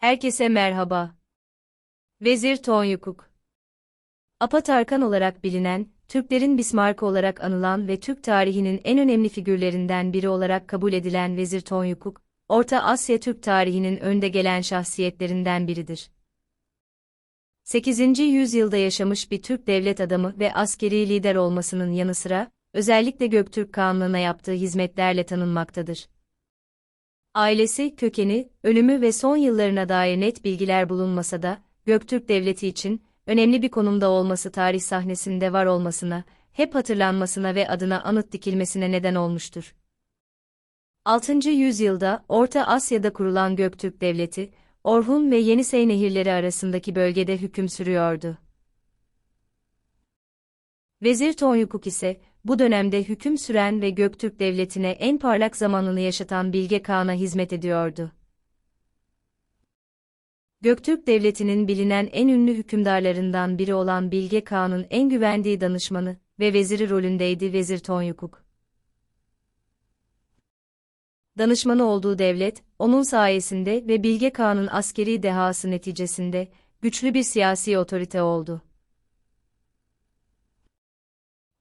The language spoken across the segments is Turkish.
Herkese merhaba. Vezir Tonyukuk Apatarkan olarak bilinen, Türklerin Bismarck olarak anılan ve Türk tarihinin en önemli figürlerinden biri olarak kabul edilen Vezir Tonyukuk, Orta Asya Türk tarihinin önde gelen şahsiyetlerinden biridir. 8. yüzyılda yaşamış bir Türk devlet adamı ve askeri lider olmasının yanı sıra, özellikle Göktürk Kağanlığı'na yaptığı hizmetlerle tanınmaktadır. Ailesi, kökeni, ölümü ve son yıllarına dair net bilgiler bulunmasa da, Göktürk Devleti için, önemli bir konumda olması tarih sahnesinde var olmasına, hep hatırlanmasına ve adına anıt dikilmesine neden olmuştur. 6. yüzyılda, Orta Asya'da kurulan Göktürk Devleti, Orhun ve Yenisey nehirleri arasındaki bölgede hüküm sürüyordu. Vezir Tonyukuk ise, bu dönemde hüküm süren ve Göktürk Devleti'ne en parlak zamanını yaşatan Bilge Kağan'a hizmet ediyordu. Göktürk Devleti'nin bilinen en ünlü hükümdarlarından biri olan Bilge Kağan'ın en güvendiği danışmanı ve veziri rolündeydi Vezir Tonyukuk. Danışmanı olduğu devlet, onun sayesinde ve Bilge Kağan'ın askeri dehası neticesinde, güçlü bir siyasi otorite oldu.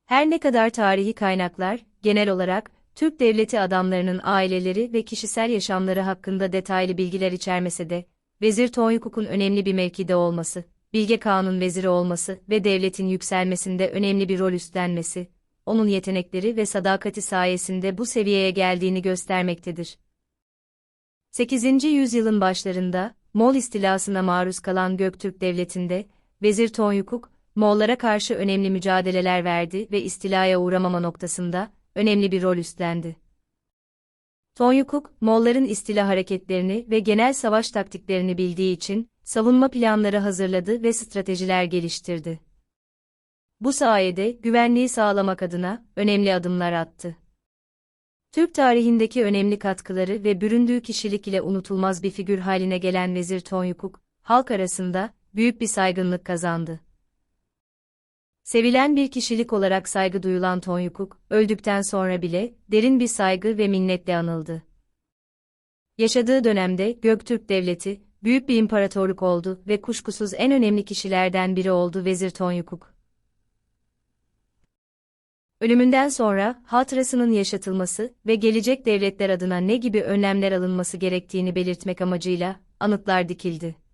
Her ne kadar tarihi kaynaklar, genel olarak, Türk devleti adamlarının aileleri ve kişisel yaşamları hakkında detaylı bilgiler içermese de, Vezir Tonyukuk'un önemli bir mevkide olması, Bilge Kağan'ın veziri olması ve devletin yükselmesinde önemli bir rol üstlenmesi, onun yetenekleri ve sadakati sayesinde bu seviyeye geldiğini göstermektedir. 8. yüzyılın başlarında, Moğol istilasına maruz kalan Göktürk Devleti'nde, Vezir Tonyukuk, Moğollara karşı önemli mücadeleler verdi ve istilaya uğramama noktasında önemli bir rol üstlendi. Tonyukuk, Moğolların istila hareketlerini ve genel savaş taktiklerini bildiği için savunma planları hazırladı ve stratejiler geliştirdi. Bu sayede güvenliği sağlamak adına önemli adımlar attı. Türk tarihindeki önemli katkıları ve büründüğü kişilik ile unutulmaz bir figür haline gelen Vezir Tonyukuk, halk arasında büyük bir saygınlık kazandı. Sevilen bir kişilik olarak saygı duyulan Tonyukuk, öldükten sonra bile derin bir saygı ve minnetle anıldı. Yaşadığı dönemde Göktürk Devleti, büyük bir imparatorluk oldu ve kuşkusuz en önemli kişilerden biri oldu Vezir Tonyukuk. Ölümünden sonra hatırasının yaşatılması ve gelecek devletler adına ne gibi önlemler alınması gerektiğini belirtmek amacıyla anıtlar dikildi.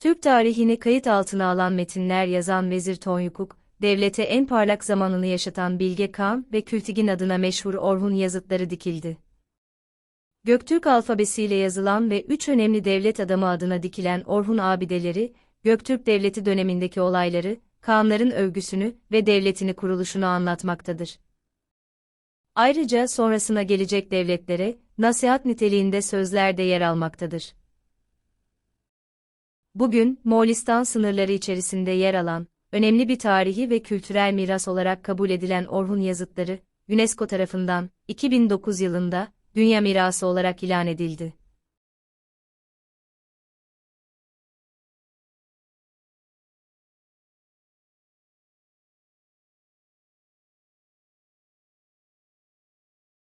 Türk tarihini kayıt altına alan metinler yazan Vezir Tonyukuk, devlete en parlak zamanını yaşatan Bilge Kağan ve Kültigin adına meşhur Orhun yazıtları dikildi. Göktürk alfabesiyle yazılan ve üç önemli devlet adamı adına dikilen Orhun abideleri, Göktürk Devleti dönemindeki olayları, Kağanların övgüsünü ve devletini kuruluşunu anlatmaktadır. Ayrıca sonrasına gelecek devletlere, nasihat niteliğinde sözler de yer almaktadır. Bugün, Moğolistan sınırları içerisinde yer alan, önemli bir tarihi ve kültürel miras olarak kabul edilen Orhun yazıtları, UNESCO tarafından, 2009 yılında, Dünya Mirası olarak ilan edildi.